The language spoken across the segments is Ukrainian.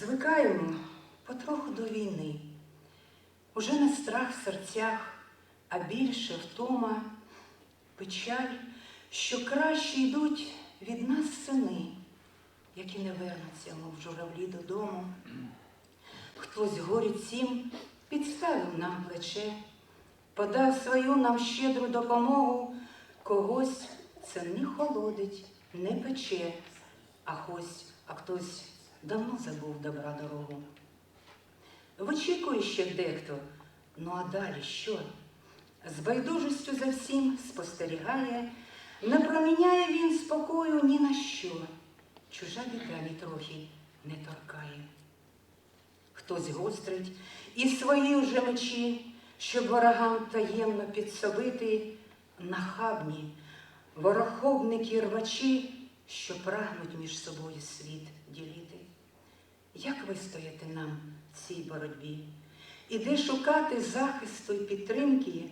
Звикаємо потроху до війни. Уже не страх в серцях, а більше втома, печаль, що краще йдуть від нас сини, які не вернуться, мов журавлі додому. Хтось горі цім підставив нам плече, подав свою нам щедру допомогу, когось це не холодить, не пече, а хтось, а хтось давно забув добра дорогу. Вичікує ще дехто, ну а далі що? З байдужістю за всім спостерігає, не проміняє він спокою ні на що. Чужа біда трохи не торкає. Хтось гострить і свої вже мечі, щоб ворогам таємно підсобити, нахабні, ворохобники рвачі, що прагнуть між собою світ ділити. Як вистояти нам в цій боротьбі? І де шукати захисту і підтримки?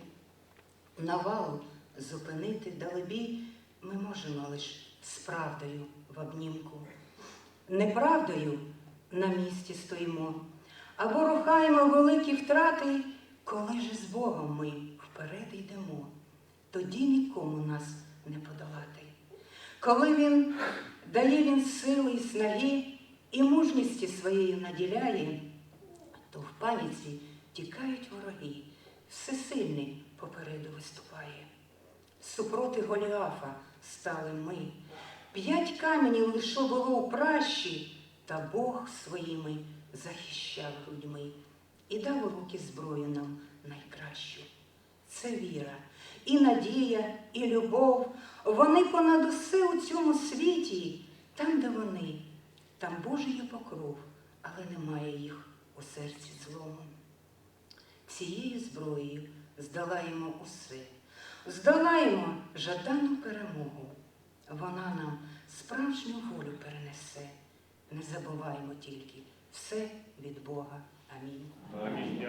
Навалу зупинити далебі ми можемо лише з правдою в обнімку. Неправдою на місці стоїмо, або рухаємо великі втрати, коли ж з Богом ми вперед йдемо, тоді нікому нас не подолати. Коли він дає він сили і снаги і мужності своєю наділяє, то в паніці тікають вороги, всесильний попереду виступає. Супроти Голіафа стали ми. П'ять каменів лише було у пращі, та Бог своїми захищав грудьми і дав у руки зброю нам найкращу. Це віра, і надія, і любов. Вони понад усе у цьому світі, там, де вони, там Божий покров, але немає їх у серці злому. Цією зброєю здолаємо усе, здолаємо жадану перемогу. Вона нам справжню волю перенесе. Не забуваємо тільки все від Бога. Амінь. Амінь.